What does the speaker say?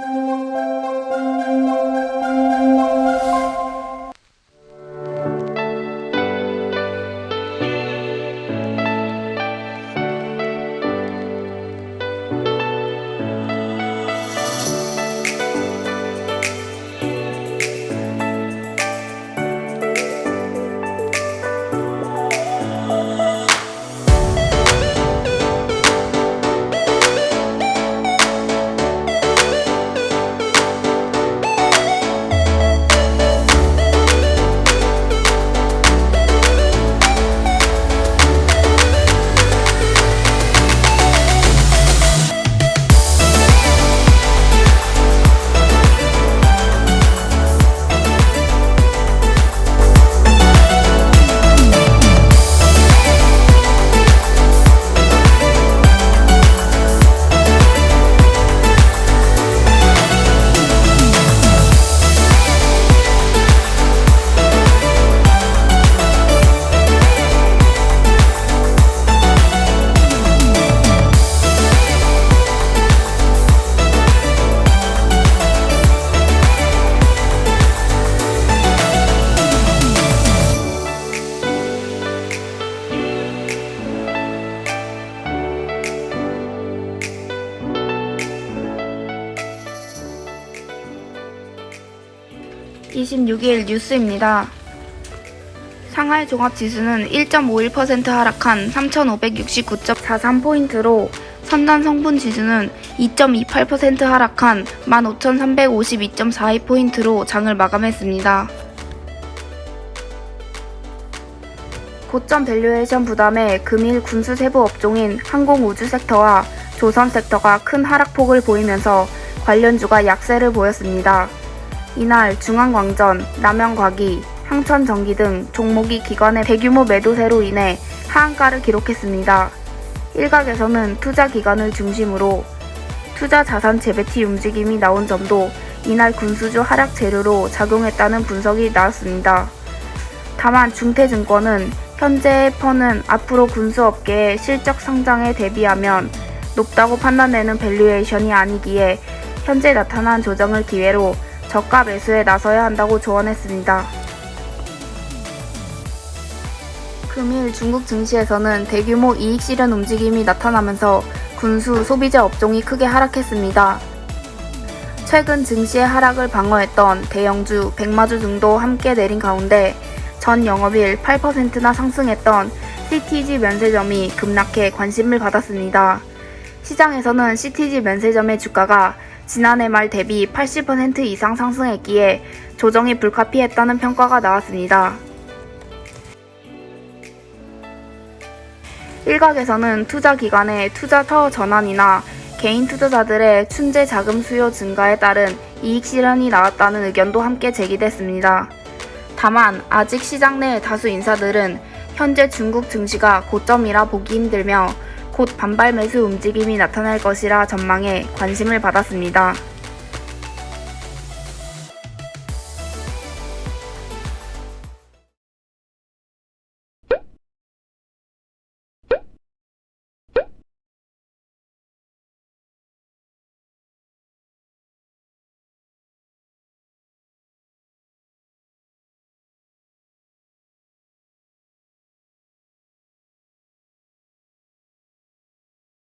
Música (26일) 뉴스입니다. 상하이 종합지수는 1.51% 하락한 3,569.43포인트로 선단 성분 지수는 2.28% 하락한 15,352.42포인트로 장을 마감했습니다. 고점 밸류에이션 부담에 금일 군수 세부 업종인 항공우주 섹터와 조선 섹터가 큰 하락폭을 보이면서 관련주가 약세를 보였습니다. 이날 중앙광전, 남영과기, 항천전기 등 종목이 기관의 대규모 매도세로 인해 하한가를 기록했습니다. 일각에서는 투자 기관을 중심으로 투자 자산 재배치 움직임이 나온 점도 이날 군수주 하락 재료로 작용했다는 분석이 나왔습니다. 다만 중태증권은 현재의 펀은 앞으로 군수업계의 실적 성장에 대비하면 높다고 판단되는 밸류에이션이 아니기에 현재 나타난 조정을 기회로 저가 매수에 나서야 한다고 조언했습니다. 금일 중국 증시에서는 대규모 이익 실현 움직임이 나타나면서 군수 소비자 업종이 크게 하락했습니다. 최근 증시의 하락을 방어했던 대형주, 백마주 등도 함께 내린 가운데 전 영업일 8%나 상승했던 CTG 면세점이 급락해 관심을 받았습니다. 시장에서는 CTG 면세점의 주가가 지난해 말 대비 80% 이상 상승했기에 조정이 불가피했다는 평가가 나왔습니다. 일각에서는 투자 기관의 투자 처 전환이나 개인 투자자들의 춘재 자금 수요 증가에 따른 이익 실현이 나왔다는 의견도 함께 제기됐습니다. 다만 아직 시장 내 다수 인사들은 현재 중국 증시가 고점이라 보기 힘들며 곧 반발 매수 움직임이 나타날 것이라 전망해 관심을 받았습니다.